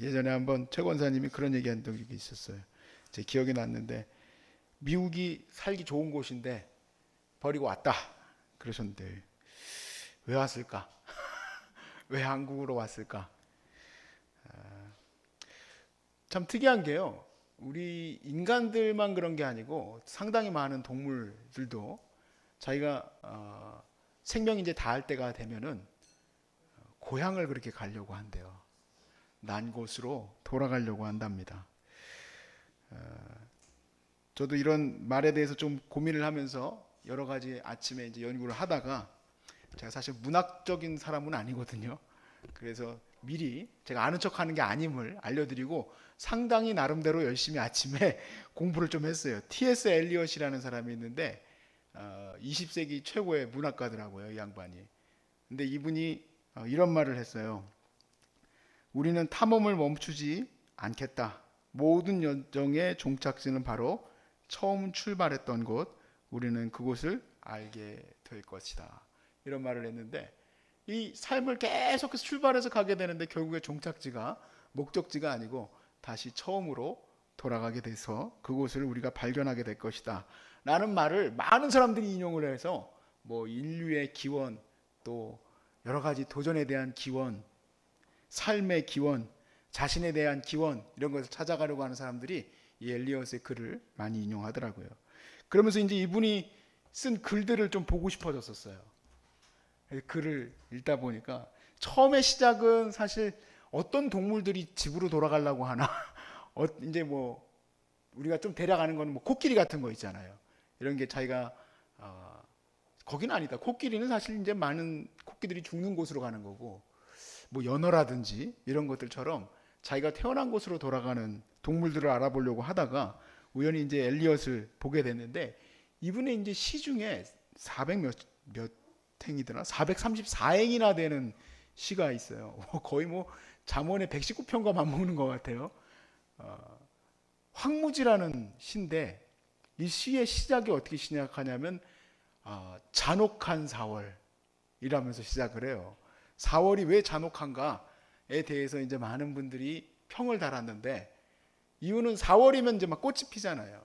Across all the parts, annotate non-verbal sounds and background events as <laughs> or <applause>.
예전에 한번 최 권사님이 그런 얘기한 적이 있었어요. 제 기억이 났는데 미국이 살기 좋은 곳인데 버리고 왔다 그러셨는데 왜 왔을까? <laughs> 왜 한국으로 왔을까? 아, 참 특이한 게요. 우리 인간들만 그런 게 아니고 상당히 많은 동물들도 자기가 어, 생명이 이제 다 할 때가 되면은 고향을 그렇게 가려고 한대요. 난 곳으로 돌아가려고 한답니다. 어, 저도 이런 말에 대해서 좀 고민을 하면서 여러 가지 아침에 이제 연구를 하다가 제가 사실 문학적인 사람은 아니거든요. 그래서 미리 제가 아는 척 하는 게 아님을 알려드리고 상당히 나름대로 열심히 아침에 <laughs> 공부를 좀 했어요. T.S. 엘리엇이라는 사람이 있는데 어, 20세기 최고의 문학가더라고요, 이 양반이. 근데 이분이 어, 이런 말을 했어요. 우리는 탐험을 멈추지 않겠다. 모든 여정의 종착지는 바로 처음 출발했던 곳. 우리는 그곳을 알게 될 것이다. 이런 말을 했는데 이 삶을 계속해서 출발해서 가게 되는데 결국에 종착지가 목적지가 아니고 다시 처음으로 돌아가게 돼서 그곳을 우리가 발견하게 될 것이다. 라는 말을 많은 사람들이 인용을 해서 뭐 인류의 기원 또 여러 가지 도전에 대한 기원, 삶의 기원, 자신에 대한 기원 이런 것을 찾아가려고 하는 사람들이 이 엘리엇의 글을 많이 인용하더라고요. 그러면서 이제 이분이 쓴 글들을 좀 보고 싶어졌었어요. 글을 읽다 보니까 처음에 시작은 사실 어떤 동물들이 집으로 돌아가려고 하나 <laughs> 어, 이제 뭐 우리가 좀 대략 아는 거는 뭐 코끼리 같은 거 있잖아요. 이런 게 자기가 어, 거기는 아니다. 코끼리는 사실 이제 많은 코끼들이 죽는 곳으로 가는 거고 뭐 연어라든지 이런 것들처럼 자기가 태어난 곳으로 돌아가는 동물들을 알아보려고 하다가 우연히 이제 엘리엇을 보게 됐는데 이분의 이제 시 중에 400몇 몇 행이더라 434행이나 되는 시가 있어요. <laughs> 거의 뭐 잠언의 119편과 맞먹는 것 같아요. 어, 황무지라는 시인데 이 시의 시작이 어떻게 시작하냐면 어, 잔혹한 4월이라면서 시작을 해요. 4월이 왜 잔혹한가에 대해서 이제 많은 분들이 평을 달았는데 이유는 4월이면 이제 막 꽃이 피잖아요.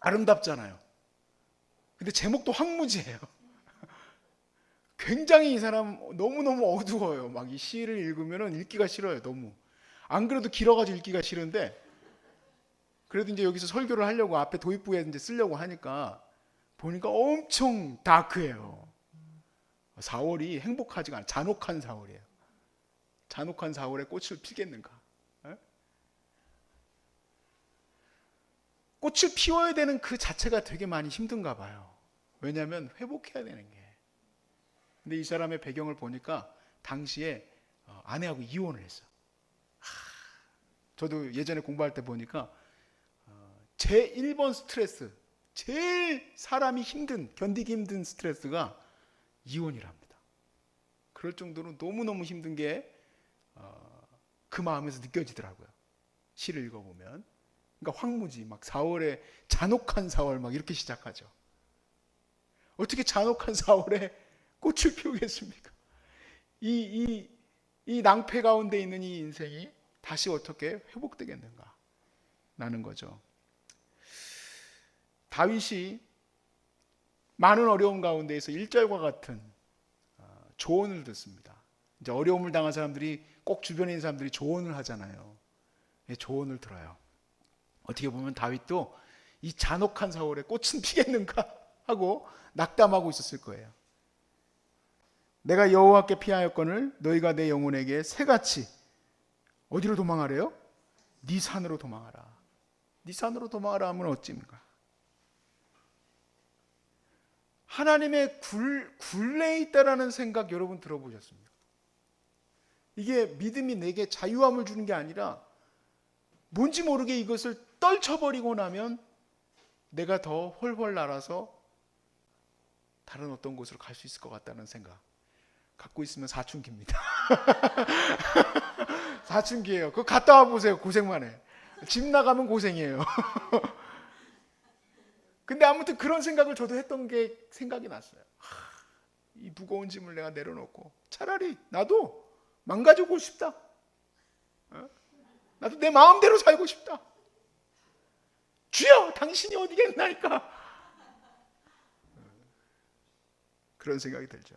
아름답잖아요. 근데 제목도 황무지예요. <laughs> 굉장히 이 사람 너무너무 어두워요. 막 이 시를 읽으면 읽기가 싫어요. 너무. 안 그래도 길어가지고 읽기가 싫은데 그래도 이제 여기서 설교를 하려고 앞에 도입부에 이제 쓰려고 하니까 보니까 엄청 다크해요. 4월이 행복하지가 않아. 잔혹한 4월이에요. 잔혹한 4월에 꽃을 피겠는가? 에? 꽃을 피워야 되는 그 자체가 되게 많이 힘든가 봐요. 왜냐하면 회복해야 되는 게. 근데 이 사람의 배경을 보니까 당시에 어, 아내하고 이혼을 했어. 하, 저도 예전에 공부할 때 보니까 어, 제 1번 스트레스, 제일 사람이 힘든, 견디기 힘든 스트레스가 이혼이랍니다. 그럴 정도로 너무너무 힘든 게그 마음에서 느껴지더라고요. 시를 읽어보면. 그러니까 황무지, 막 4월에 잔혹한 4월 막 이렇게 시작하죠. 어떻게 잔혹한 4월에 <laughs> 꽃을 피우겠습니까? 이, 이, 이 낭패 가운데 있는 이 인생이 다시 어떻게 회복되겠는가? 라는 거죠. 다윗이 많은 어려움 가운데에서 1절과 같은 어, 조언을 듣습니다. 이제 어려움을 당한 사람들이 꼭 주변에 있는 사람들이 조언을 하잖아요. 예, 조언을 들어요. 어떻게 보면 다윗도 이 잔혹한 사월에 꽃은 <laughs> 피겠는가 하고 낙담하고 있었을 거예요. 내가 여호와께 피하였거늘 너희가 내 영혼에게 새같이 어디로 도망하래요? 네 산으로 도망하라. 네 산으로 도망하라 하면 어찌입니까? 하나님의 굴, 굴레에 있다라는 생각 여러분 들어보셨습니까? 이게 믿음이 내게 자유함을 주는 게 아니라 뭔지 모르게 이것을 떨쳐버리고 나면 내가 더 훨훨 날아서 다른 어떤 곳으로 갈 수 있을 것 같다는 생각 갖고 있으면 사춘기입니다. <laughs> 사춘기예요. 그거 갔다 와 보세요. 고생만 해. 집 나가면 고생이에요. <laughs> 근데 아무튼 그런 생각을 저도 했던 게 생각이 났어요. 하, 이 무거운 짐을 내가 내려놓고 차라리 나도 망가지고 싶다. 어? 나도 내 마음대로 살고 싶다. 주여, 당신이 어디겠나이까? 그런 생각이 들죠.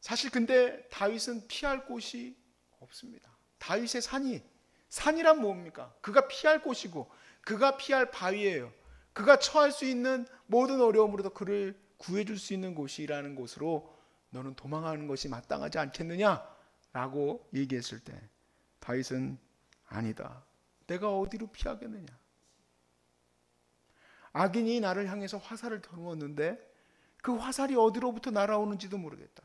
사실 근데 다윗은 피할 곳이 없습니다. 다윗의 산이 산이란 뭡니까? 그가 피할 곳이고 그가 피할 바위예요. 그가 처할 수 있는 모든 어려움으로도 그를 구해줄 수 있는 곳이라는 곳으로 너는 도망하는 것이 마땅하지 않겠느냐라고 얘기했을 때 다윗은 아니다. 내가 어디로 피하겠느냐? 악인이 나를 향해서 화살을 던웠는데 그 화살이 어디로부터 날아오는지도 모르겠다.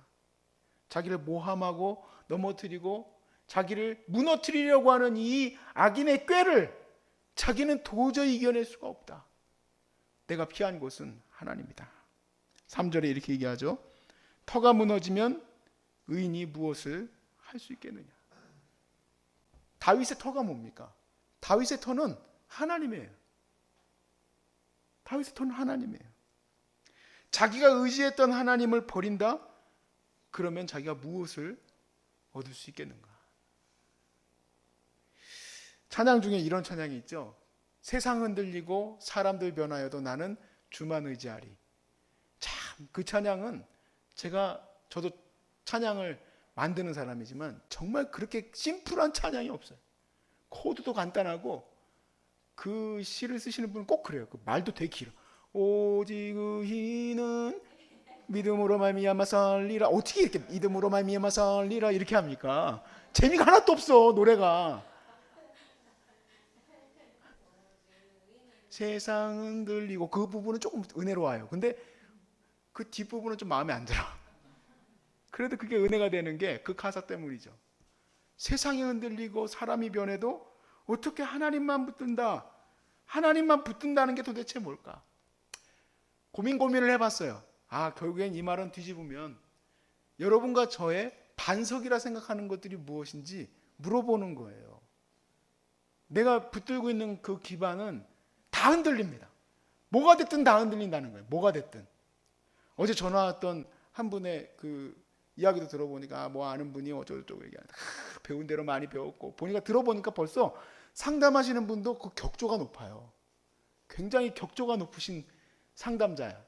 자기를 모함하고 넘어뜨리고 자기를 무너뜨리려고 하는 이 악인의 꾀를 자기는 도저히 이겨낼 수가 없다. 내가 피한 곳은 하나님이다. 3절에 이렇게 얘기하죠. 터가 무너지면 의인이 무엇을 할 수 있겠느냐? 다윗의 터가 뭡니까? 다윗의 터는 하나님이에요. 다윗의 터는 하나님이에요. 자기가 의지했던 하나님을 버린다? 그러면 자기가 무엇을 얻을 수 있겠는가? 찬양 중에 이런 찬양이 있죠. 세상 흔들리고 사람들 변하여도 나는 주만 의지하리. 참 그 찬양은 제가 저도 찬양을 만드는 사람이지만 정말 그렇게 심플한 찬양이 없어요. 코드도 간단하고 그 시를 쓰시는 분은 꼭 그래요. 그 말도 되게 길어. 오직 의인은 믿음으로 말미암아 살리라. 어떻게 이렇게 믿음으로 말미암아 살리라 이렇게 합니까? 재미가 하나도 없어 노래가. 세상은 들리고 그 부분은 조금 은혜로워요. 근데 그 뒷부분은 좀 마음에 안 들어. 그래도 그게 은혜가 되는 게 그 가사 때문이죠. 세상이 흔들리고 사람이 변해도 어떻게 하나님만 붙든다. 하나님만 붙든다는 게 도대체 뭘까? 고민 고민을 해봤어요. 아, 결국엔 이 말은 뒤집으면 여러분과 저의 반석이라 생각하는 것들이 무엇인지 물어보는 거예요. 내가 붙들고 있는 그 기반은 다 흔들립니다. 뭐가 됐든 다 흔들린다는 거예요. 뭐가 됐든. 어제 전화 왔던 한 분의 그 이야기도 들어보니까 아, 뭐 아는 분이 어쩌고저쩌고 얘기하는데 하, 배운 대로 많이 배웠고 보니까 들어보니까 벌써 상담하시는 분도 그 격조가 높아요. 굉장히 격조가 높으신 상담자야.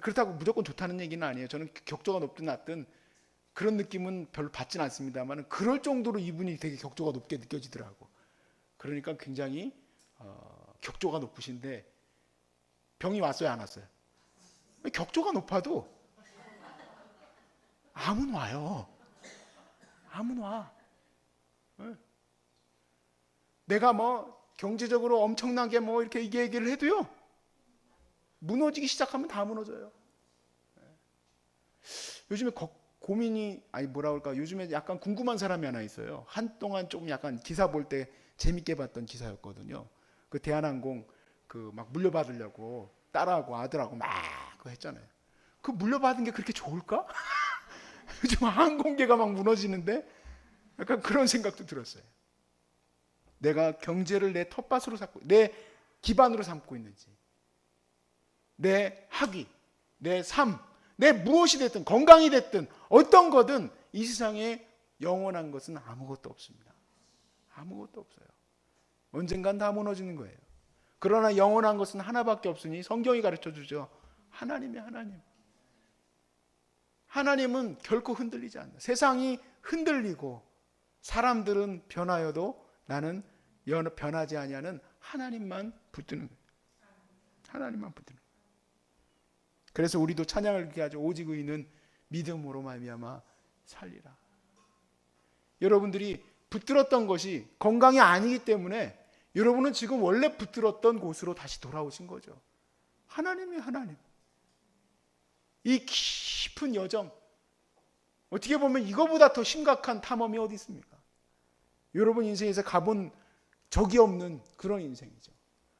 그렇다고 무조건 좋다는 얘기는 아니에요. 저는 격조가 높든 낮든 그런 느낌은 별로 받진 않습니다만 그럴 정도로 이분이 되게 격조가 높게 느껴지더라고. 그러니까 굉장히 어, 격조가 높으신데 병이 왔어요, 안 왔어요? 격조가 높아도 암은 와요. 암은 와. 예. 내가 뭐 경제적으로 엄청나게 뭐 이렇게 이게 얘기를 해도요. 무너지기 시작하면 다 무너져요. 예. 요즘에 거- 고민이 아니 뭐라 그럴까 요즘에 약간 궁금한 사람이 하나 있어요. 한동안 조금 약간 기사 볼 때 재밌게 봤던 기사였거든요. 그 대한항공 그 막 물려받으려고 딸하고 아들하고 막 그거 했잖아요. 그 물려받은 게 그렇게 좋을까? <laughs> 요즘 항공계가 막 무너지는데 약간 그런 생각도 들었어요. 내가 경제를 내 텃밭으로 삼고 내 기반으로 삼고 있는지 내 학위, 내 삶, 내 무엇이 됐든 건강이 됐든 어떤 거든 이 세상에 영원한 것은 아무것도 없습니다. 아무것도 없어요. 언젠간 다 무너지는 거예요. 그러나 영원한 것은 하나밖에 없으니 성경이 가르쳐 주죠. 하나님이 하나님. 하나님은 결코 흔들리지 않는다. 세상이 흔들리고 사람들은 변하여도 나는 연- 변하지 아니하는 하나님만 붙드는 거예요. 하나님만 붙드는 거예요. 그래서 우리도 찬양을 그렇게 하죠. 오직 의인은 믿음으로 말미암아 살리라. 여러분들이 붙들었던 것이 건강이 아니기 때문에 여러분은 지금 원래 붙들었던 곳으로 다시 돌아오신 거죠. 하나님이 하나님. 이 깊은 여정. 어떻게 보면 이거보다 더 심각한 탐험이 어디 있습니까? 여러분 인생에서 가본 적이 없는 그런 인생이죠.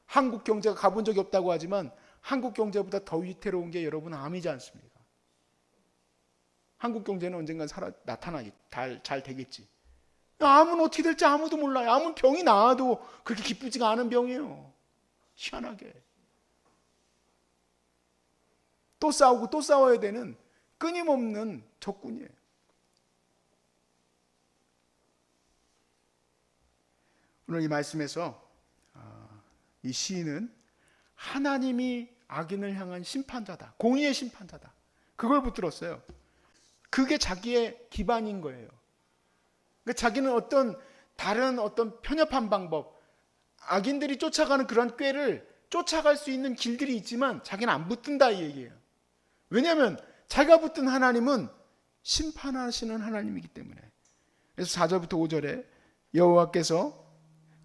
한국 경제가 가본 적이 없다고 하지만 한국 경제보다 더 위태로운 게 여러분 암이지 않습니까? 한국 경제는 언젠간 살아 나타나기 잘, 잘 되겠지. 암은 어떻게 될지 아무도 몰라요. 암은 병이 나아도 그렇게 기쁘지가 않은 병이에요. 희한하게. 또 싸우고 또 싸워야 되는 끊임없는 적군이에요. 오늘 이 말씀에서 아, 이 시인은 하나님이 악인을 향한 심판자다. 공의의 심판자다. 그걸 붙들었어요. 그게 자기의 기반인 거예요. 그러니까 자기는 어떤 다른 어떤 편협한 방법, 악인들이 쫓아가는 그런 꾀를 쫓아갈 수 있는 길들이 있지만 자기는 안 붙든다 이 얘기예요. 왜냐하면 자기가 붙든 하나님은 심판하시는 하나님이기 때문에. 그래서 4절부터 5절에 여호와께서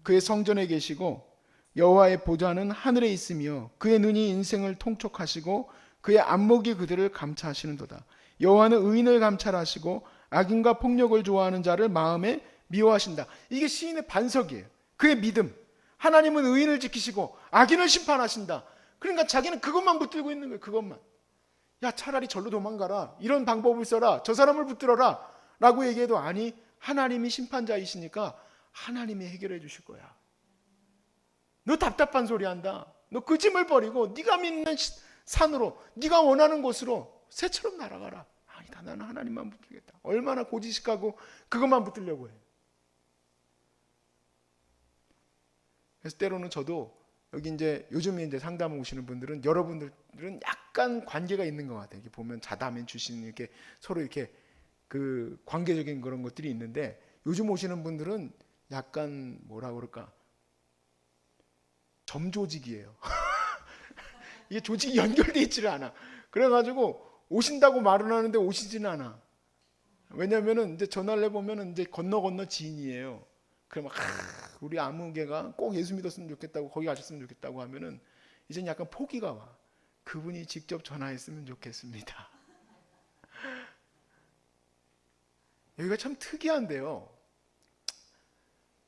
그의 성전에 계시고 여호와의 보좌는 하늘에 있으며 그의 눈이 인생을 통촉하시고 그의 안목이 그들을 감찰하시는도다. 여호와는 의인을 감찰하시고 악인과 폭력을 좋아하는 자를 마음에 미워하신다. 이게 시인의 반석이에요. 그의 믿음. 하나님은 의인을 지키시고 악인을 심판하신다. 그러니까 자기는 그것만 붙들고 있는 거예요. 그것만. 야 차라리 절로 도망가라. 이런 방법을 써라. 저 사람을 붙들어라. 라고 얘기해도 아니 하나님이 심판자이시니까 하나님이 해결해 주실 거야. 너 답답한 소리 한다. 너 그 짐을 버리고 네가 믿는 시- 산으로 네가 원하는 곳으로 새처럼 날아가라. 아니다. 나는 하나님만 붙들겠다. 얼마나 고지식하고 그것만 붙들려고 해. 그래서 때로는 저도 여기 이제 요즘에 이제 상담 오시는 분들은 여러분들은 약간 관계가 있는 것 같아요. 이렇게 보면 자담인 출신 이렇게 서로 이렇게 그 관계적인 그런 것들이 있는데 요즘 오시는 분들은 약간 뭐라 그럴까 점조직이에요. <laughs> 이게 조직이 연결돼 있지를 않아. 그래가지고 오신다고 말은 하는데 오시지는 않아. 왜냐면은 이제 전화를 해보면은 이제 건너 건너 지인이에요. 그러면 아, 우리 아무개가 꼭 예수 믿었으면 좋겠다고 거기 가셨으면 좋겠다고 하면은 이제 약간 포기가 와. 그분이 직접 전화했으면 좋겠습니다. <laughs> 여기가 참 특이한데요.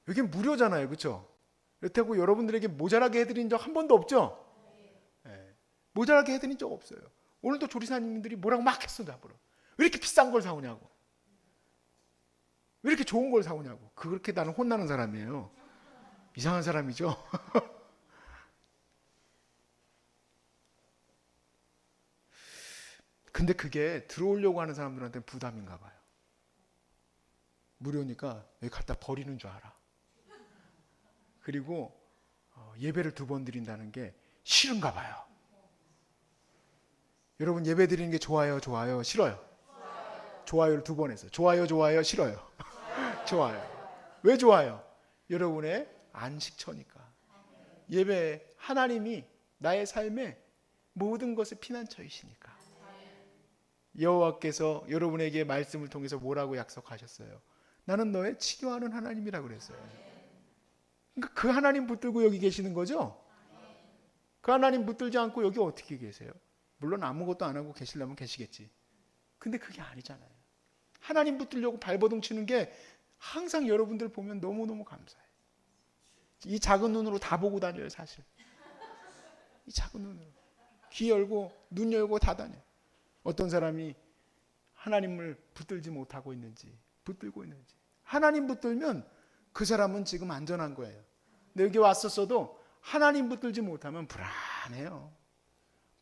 여기 무료잖아요, 그렇죠? 그렇다고 여러분들에게 모자라게 해드린 적 한 번도 없죠? 예, 모자라게 해드린 적 없어요. 오늘도 조리사님들이 뭐라고 막 했어, 나보러. 왜 이렇게 비싼 걸 사오냐고. 왜 이렇게 좋은 걸 사오냐고. 그렇게 나는 혼나는 사람이에요. 이상한 사람이죠. <laughs> 근데 그게 들어오려고 하는 사람들한테 부담인가 봐요. 무료니까 여기 갖다 버리는 줄 알아. 그리고 어, 예배를 두 번 드린다는 게 싫은가 봐요. 여러분 예배 드리는 게 좋아요, 좋아요, 싫어요? 좋아요를 두번 했어요. 좋아요, 좋아요, 싫어요. <laughs> 좋아요. 왜 좋아요? 여러분의 안식처니까. 예배 하나님이 나의 삶의 모든 것의 피난처이시니까. 여호와께서 여러분에게 말씀을 통해서 뭐라고 약속하셨어요? 나는 너의 치료하는 하나님이라고 그랬어요. 그러니까 그 하나님 붙들고 여기 계시는 거죠? 그 하나님 붙들지 않고 여기 어떻게 계세요? 물론 아무것도 안 하고 계시려면 계시겠지. 근데 그게 아니잖아요. 하나님 붙들려고 발버둥 치는 게 항상 여러분들 보면 너무너무 감사해요. 이 작은 눈으로 다 보고 다녀요, 사실. 이 작은 눈으로. 귀 열고, 눈 열고 다 다녀요. 어떤 사람이 하나님을 붙들지 못하고 있는지, 붙들고 있는지. 하나님 붙들면 그 사람은 지금 안전한 거예요. 근데 여기 왔었어도 하나님 붙들지 못하면 불안해요.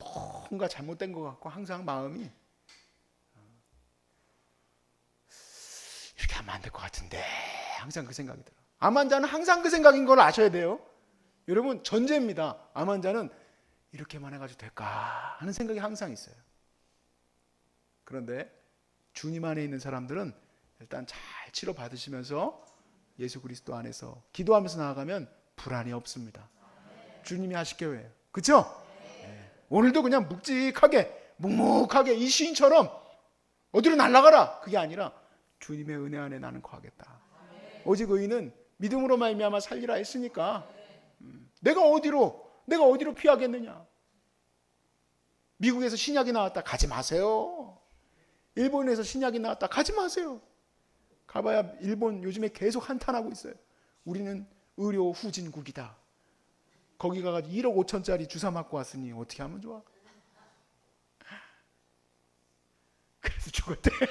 뭔가 잘못된 것 같고 항상 마음이 이렇게 하면 안 될 것 같은데 항상 그 생각이 들어요. 암환자는 항상 그 생각인 걸 아셔야 돼요. 여러분 전제입니다. 암환자는 이렇게만 해가지고 될까 하는 생각이 항상 있어요. 그런데 주님 안에 있는 사람들은 일단 잘 치료 받으시면서 예수 그리스도 안에서 기도하면서 나아가면 불안이 없습니다. 주님이 하실 거예요. 그렇죠? 오늘도 그냥 묵직하게 묵묵하게 이 시인처럼 어디로 날아가라 그게 아니라 주님의 은혜 안에 나는 거하겠다. 오직 의인은 믿음으로 말미암아 살리라 했으니까 음, 내가 어디로 내가 어디로 피하겠느냐? 미국에서 신약이 나왔다 가지 마세요. 일본에서 신약이 나왔다 가지 마세요. 가봐야 일본 요즘에 계속 한탄하고 있어요. 우리는 의료 후진국이다. 거기 가가지고 1억 5천짜리 주사 맞고 왔으니 어떻게 하면 좋아? <laughs> 그래서 죽었대. <laughs>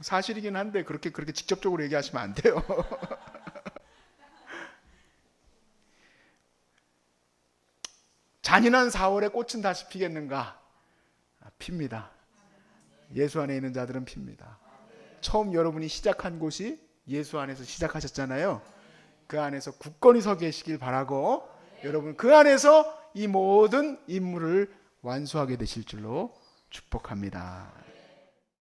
사실이긴 한데 그렇게 그렇게 직접적으로 얘기하시면 안 돼요. <laughs> 잔인한 4월에 꽃은 다시 피겠는가? 아, 핍니다. 예수 안에 있는 자들은 핍니다. 처음 여러분이 시작한 곳이 예수 안에서 시작하셨잖아요. 그 안에서 굳건히 서 계시길 바라고 여러분 그 안에서 이 모든 임무를 완수하게 되실 줄로 축복합니다.